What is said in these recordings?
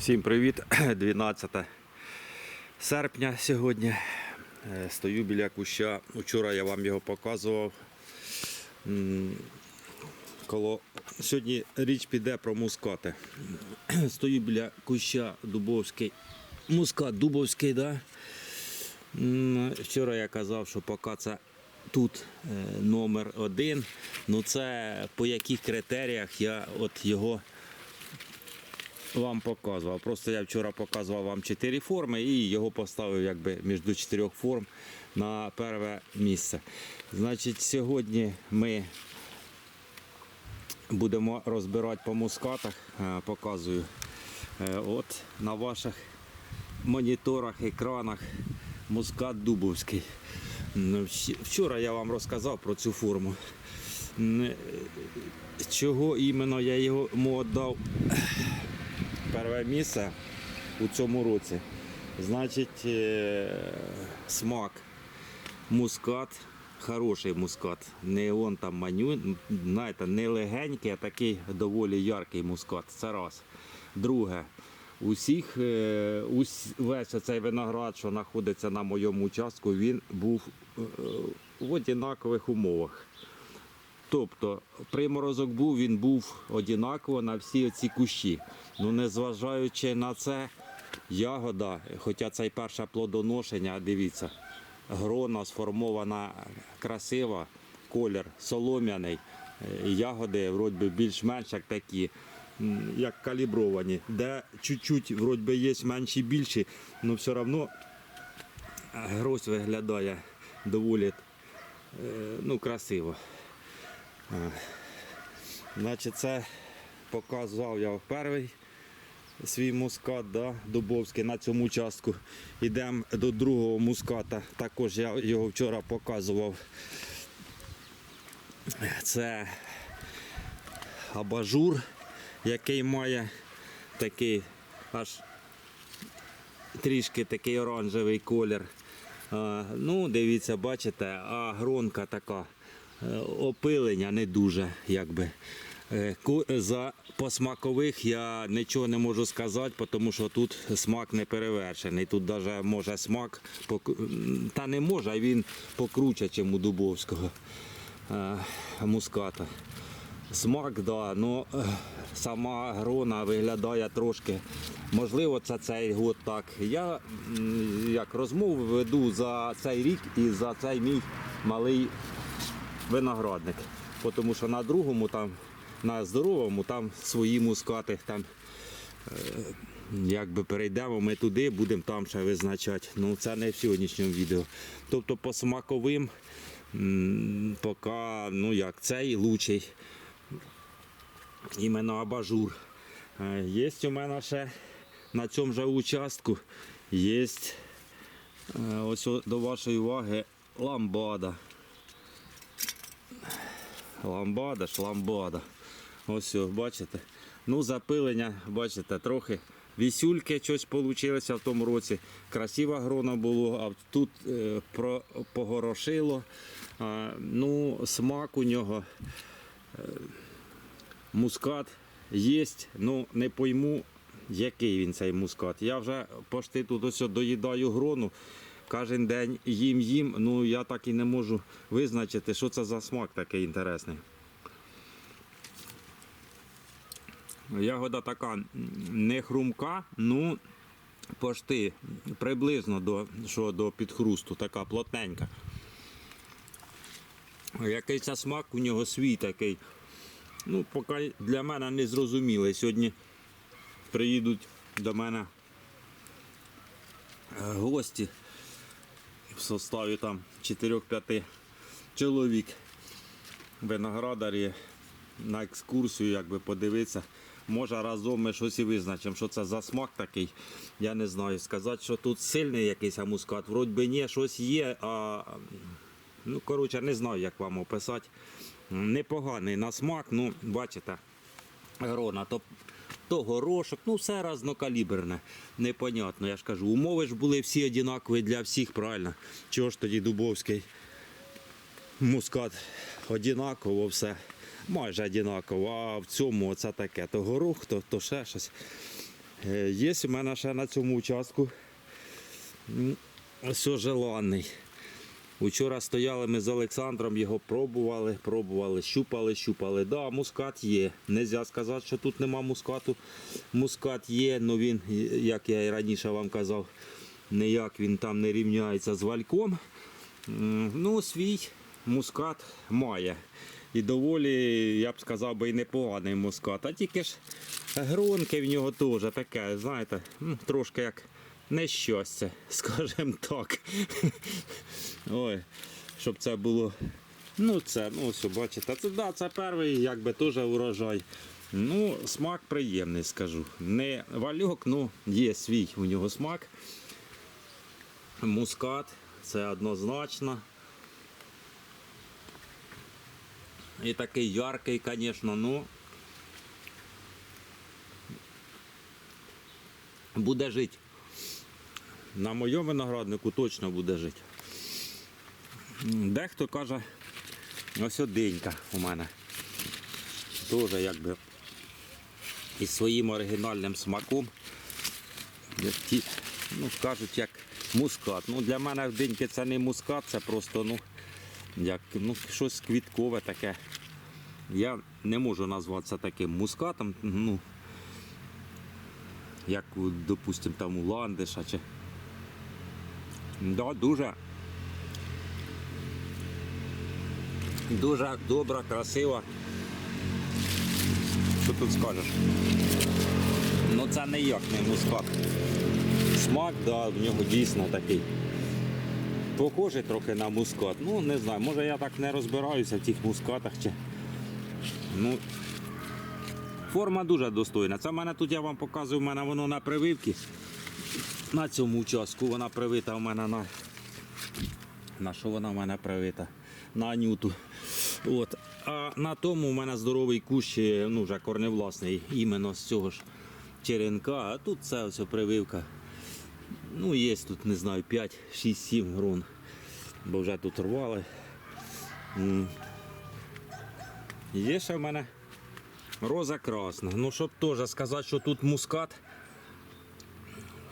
Всім привіт! 12 серпня сьогодні. Е, Стою біля куща. Вчора я вам його показував. Коло... Сьогодні річ піде про мускати. Стою біля куща Дубовський. Мускат Дубовський, да? Вчора я казав, що поки це тут е, номер один. Ну це по яких критеріях я от його вам показував. Просто я вчора показував вам чотири форми і його поставив якби між чотирьох форм на перше місце. Значить, сьогодні ми будемо розбирати по мускатах. Е, Показую Е, от на ваших моніторах, екранах мускат Дубовський. Вчора я вам розказав про цю форму. Е, Чого іменно я йому віддав перше місце у цьому році. Значить, е, смак, мускат, хороший мускат. Не он там маню, знаєте, не легенький, а такий доволі яркий мускат. Це раз. Друге, усіх, е, весь цей виноград, що знаходиться на моєму участку, він був е, в однакових умовах. Тобто приморозок був, він був однаково на всі ці кущі. Ну, незважаючи на це, ягода, хоча це й перше плодоношення, дивіться, грона сформована красива, колір солом'яний, е, ягоди вроді більш-менш як такі, як калібровані, де чуть-чуть вроді є менші більші, але все одно грозь виглядає доволі е, ну, красиво. Значить, це показував я перший свій мускат, да, Дубовський на цьому участку. Йдемо до другого муската. Також я його вчора показував. Це абажур, який має такий аж трішки такий оранжевий колір. Ну, дивіться, бачите, а гронка така опилення не дуже, якби. Е, За посмакових я нічого не можу сказати, тому що тут смак не перевершений. Тут навіть може смак, та не може, а він покруче, ніж у Дубовського е, муската. Смак, да, ну е, сама грона виглядає трошки. Можливо, це цей год так. Я як розмову веду за цей рік і за цей мій малий виноградник. Тому що на другому, там, на здоровому, там свої мускати. Там, е, якби перейдемо ми туди, будемо там ще визначати. Ну це не в сьогоднішньому відео. Тобто по смаковим поки ну як цей лучший іменно абажур. Е, Є у мене ще на цьому же участку є ось до вашої уваги ламбада. Ламбада, шламбада. Ось, бачите. Ну, запилення, бачите, трохи вісюльки щось вийшло в тому році. Красива грона було, а тут е, про, погорошило. А, ну, смак у нього мускат є, ну не пойму, який він цей мускат. Я вже пошти тут ось доїдаю грону. Кожен день їм їм, ну я так і не можу визначити, що це за смак такий інтересний. Ягода така не хрумка, ну пошти приблизно до, що до підхрусту, така плотненька. Який це смак у нього свій такий. Ну, поки для мене не зрозумілий. Сьогодні приїдуть до мене е, гості в составі там 4-5 чоловік. Виноградарі на екскурсію, якби подивитися. Може разом ми щось і визначимо, що це за смак такий. Я не знаю. Сказати, що тут сильний якийсь мускат, вроді би ні, щось є, а ну, коротше, не знаю, як вам описати. Непоганий на смак, ну, бачите, грона, то, горошок, ну все разнокаліберне. Непонятно, я ж кажу, умови ж були всі однакові для всіх, правильно. Чого ж тоді Дубовський мускат однаково все, майже однаково, а в цьому це таке, то горох, то, то ще щось. Е, Є у мене ще на цьому участку ось желанний. Учора стояли ми з Олександром, його пробували, пробували, щупали, щупали. Да, мускат є. Нельзя сказати, що тут нема мускату. Мускат є, але він, як я і раніше вам казав, ніяк він там не рівняється з вальком. Ну, свій мускат має. І доволі, я б сказав, би і непоганий мускат. А тільки ж гронки в нього теж таке, знаєте, трошки як нещастя, скажімо так. Ой, щоб це було. Ну, це, ну, ось, бачите, це, да, це перший, якби теж урожай. Ну, смак приємний, скажу. Не вальок, ну є свій у нього смак. Мускат, це однозначно. І такий яркий, звісно, ну. Буде жити. На моєму винограднику точно буде жити. Дехто каже, ось одинька у мене. Теж якби із своїм оригінальним смаком. Ті, ну, кажуть, як мускат. Ну, для мене одиньки це не мускат, це просто ну, як, ну, щось квіткове таке. Я не можу назвати це таким мускатом. Ну, як, допустимо, там у ландиша чи. Да, дуже. Дуже добра, красива. Що тут скажеш? Ну це ніяк не мускат. Смак, да, в нього дійсно такий. Похожий трохи на мускат. Ну, не знаю, може я так не розбираюся в тих мускатах чи. Ну, форма дуже достойна. Це в мене тут я вам показую, в мене воно на прививці. На цьому участку вона привита у мене на. На що вона в мене привита? На анюту. От. А на тому у мене здоровий кущ, ну вже корневласний, іменно з цього ж черенка. А тут це ось прививка. Ну, є тут, не знаю, 5, 6, 7 грон. Бо вже тут рвали. Є ще в мене роза красна. Ну, щоб теж сказати, що тут мускат.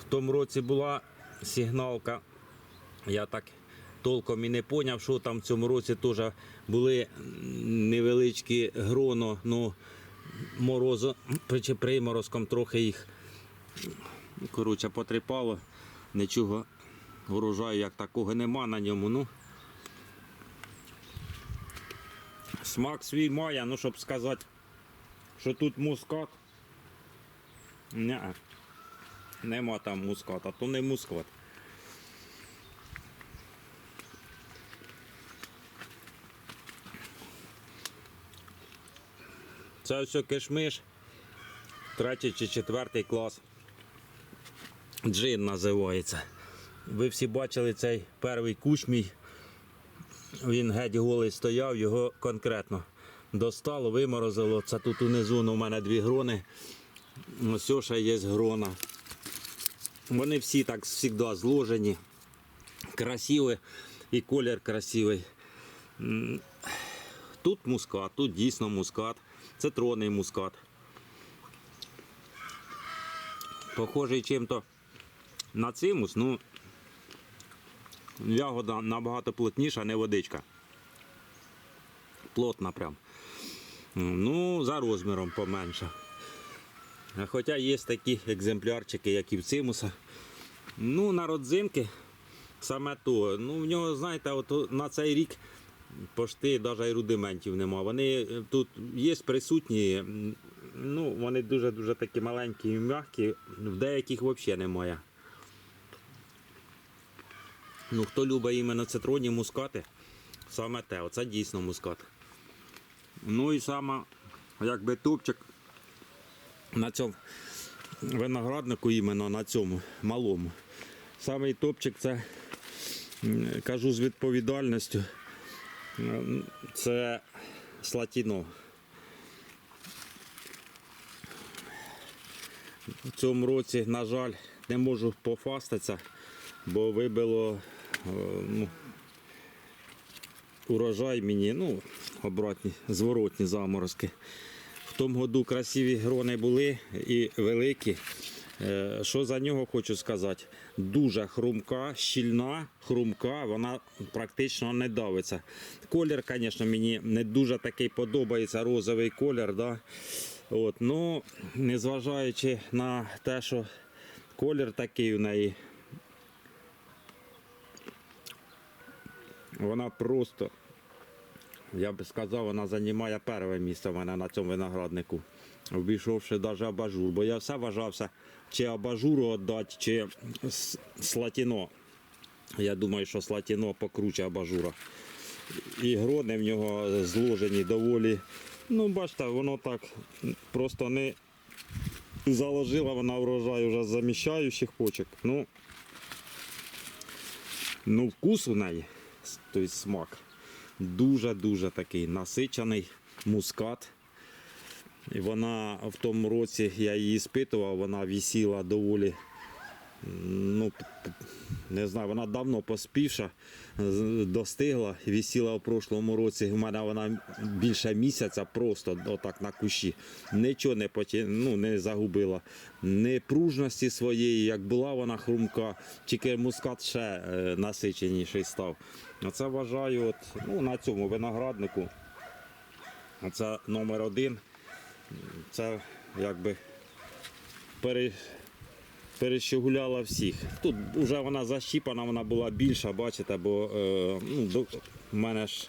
Тому році була сигналка. Я так толком і не поняв, що там в цьому році теж були невеличкі гроно, ну морозу, при- чи приморозком трохи їх коротше, потріпало. Нічого урожаю як такого нема на ньому. Ну, смак свій має, ну щоб сказати, що тут мускат. Ні, нема там муската, то не мускат. Це все кишмиш, третій чи четвертий клас. Джин називається. Ви всі бачили цей перший кущ мій. Він геть голий стояв, його конкретно достало, виморозило. Це тут унизу ну, у мене дві грони. Ось ще є грона. Вони всі так завжди зложені. Красиві і колір красивий. Тут мускат, тут дійсно мускат. Це тронний мускат. Похожий чим-то на цимус, ну ягода набагато плотніша, не водичка. Плотна прям. Ну, за розміром поменше. Хоча є такі екземплярчики, як і в цимуса. Ну, на родзинки саме то. Ну, в нього, знаєте, от на цей рік пошти навіть рудиментів нема. Вони е, тут є присутні, ну, вони дуже-дуже такі маленькі і м'які, в деяких взагалі немає. Ну, хто любить іменно цитронні мускати, саме те, оце дійсно мускат. Ну і саме, якби тупчик на цьому винограднику, іменно на цьому малому. Самий топчик це, кажу з відповідальністю, це слатіно. В цьому році, на жаль, не можу пофастатися, бо вибило е, ну, урожай мені, ну, обратні, зворотні заморозки. В тому году красиві грони були і великі. Е, Що за нього хочу сказати? Дуже хрумка, щільна, хрумка, вона практично не давиться. Колір, звісно, мені не дуже такий подобається розовий колір. Да? От, ну, незважаючи на те, що колір такий у неї, вона просто, я би сказав, вона займає перше місце в мене на цьому винограднику. Обійшовши навіть абажур, бо я все вважався, чи абажуру віддати, чи слатіно. Я думаю, що слатіно покруче абажура. І грони в нього зложені доволі. Ну, бачите, воно так просто не заложила вона врожай вже заміщаючих почок. Ну, ну вкус у неї, тобто смак, дуже-дуже такий насичений, мускат. Вона в тому році, я її спитував, вона висіла доволі, ну, не знаю, вона давно поспівша, достигла, висіла в прошлому році. У мене вона більше місяця просто отак на кущі. Нічого не, поті... ну, не загубила. Не пружності своєї, як була вона хрумка, тільки мускат ще е, насиченіший став. Оце вважаю, от, ну, на цьому винограднику. Це номер один. Це якби пере, перещегуляла всіх. Тут вже вона защіпана, вона була більша, бачите, бо е, ну, до, в мене ж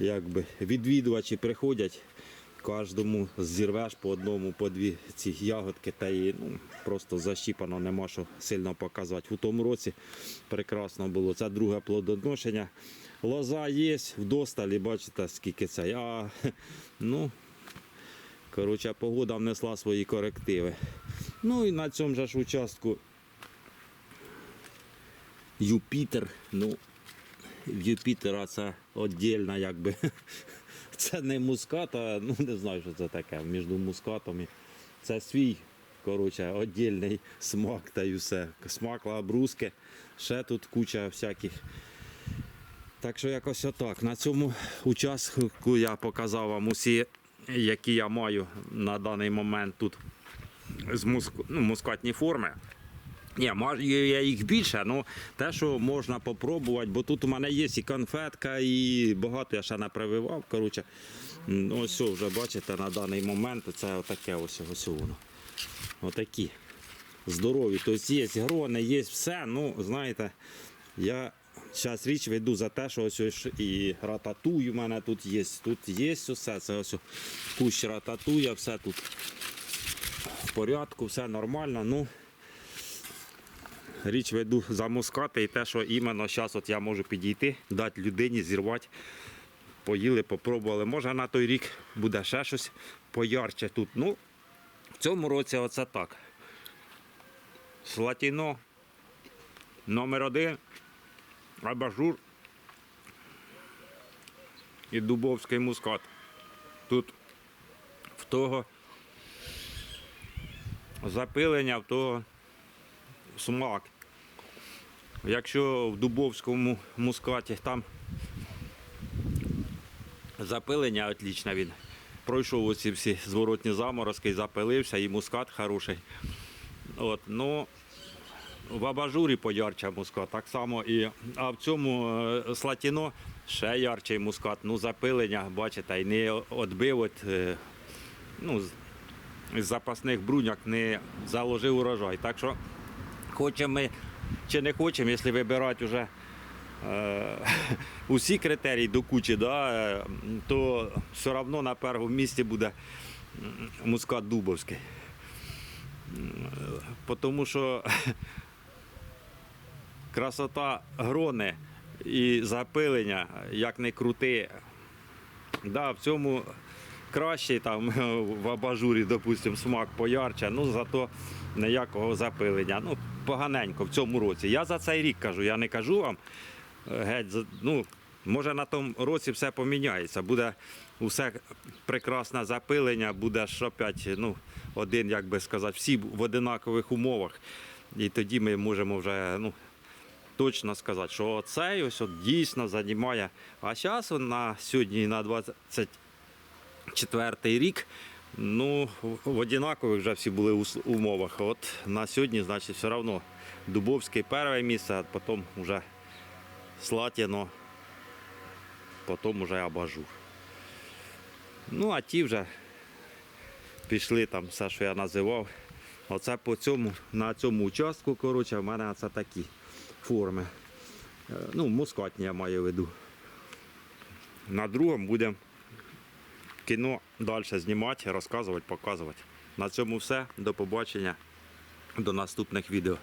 якби відвідувачі приходять. Кожному зірвеш по одному, по дві ці ягодки, та і ну, просто защіпано, нема що сильно показати. У тому році прекрасно було. Це друге плодоношення. Лоза є вдосталі, бачите, скільки це. А, ну, Коротше, погода внесла свої корективи. Ну і на цьому ж участку Юпітер. Ну, Юпітера це віддільна, якби. Це не мускат, а ну не знаю, що це таке між мускатом. і- Це свій, коротше, віддільний смак та й все. Смак лабруски, ще тут куча всяких. Так що якось отак. На цьому участку я показав вам усі, які я маю на даний момент тут з муск... ну, мускатні форми. Ні, я їх більше, але те, що можна попробувати, бо тут у мене є і конфетка, і багато я ще не прививав. Коротше, ось вже бачите, на даний момент це отаке ось, ось воно. Отакі. Здорові. Тобто є грони, є все. Ну, знаєте, я зараз річ веду за те, що ось, ось і рататуй у мене тут є. Тут є все. Це ось кущ рататуя, все тут порядку, все нормально. Ну, річ веду за мускати і те, що іменно зараз от я можу підійти, дати людині, зірвати. Поїли, попробували. Може на той рік буде ще щось поярче тут. Ну, в цьому році оце так. Слатіно номер один, абажур і дубовський мускат. Тут в того запилення, того смак. Якщо в дубовському мускаті там запилення отлічне він. Пройшов оці всі зворотні заморозки, запилився, і мускат хороший. От, ну, в абажурі поярче мускат, так само і. А в цьому е, слатіно ще ярчий мускат. Ну, запилення, бачите, і не відбив от, е, ну, запасних бруньок не заложив урожай. Так що хочемо ми чи не хочемо, якщо вибирати вже е, усі критерії до кучі, да, е, то все одно на першому місці буде мускат Дубовський. Тому що красота грони і запилення, як не крути, да, в цьому кращий там в абажурі, допустимо, смак поярче, ну зато ніякого запилення. Ну, поганенько в цьому році. Я за цей рік кажу, я не кажу вам е, геть, ну, може на тому році все поміняється. Буде усе прекрасне запилення, буде ж опять, ну, один, як би сказати, всі в одинакових умовах. І тоді ми можемо вже ну, точно сказати, що цей ось от дійсно займає. А зараз на сьогодні на 24 рік Ну, в однакових вже всі були умовах. От на сьогодні, значить, все одно Дубовський перше місце, а потім вже Слатіно, потім вже Абажур. Ну, а ті вже пішли там все, що я називав. Оце по цьому, на цьому участку, коротше, в мене це такі форми. Е, Ну, мускатні я маю в виду. На другому будемо кіно далі знімати, розказувати, показувати. На цьому все. До побачення. До наступних відео.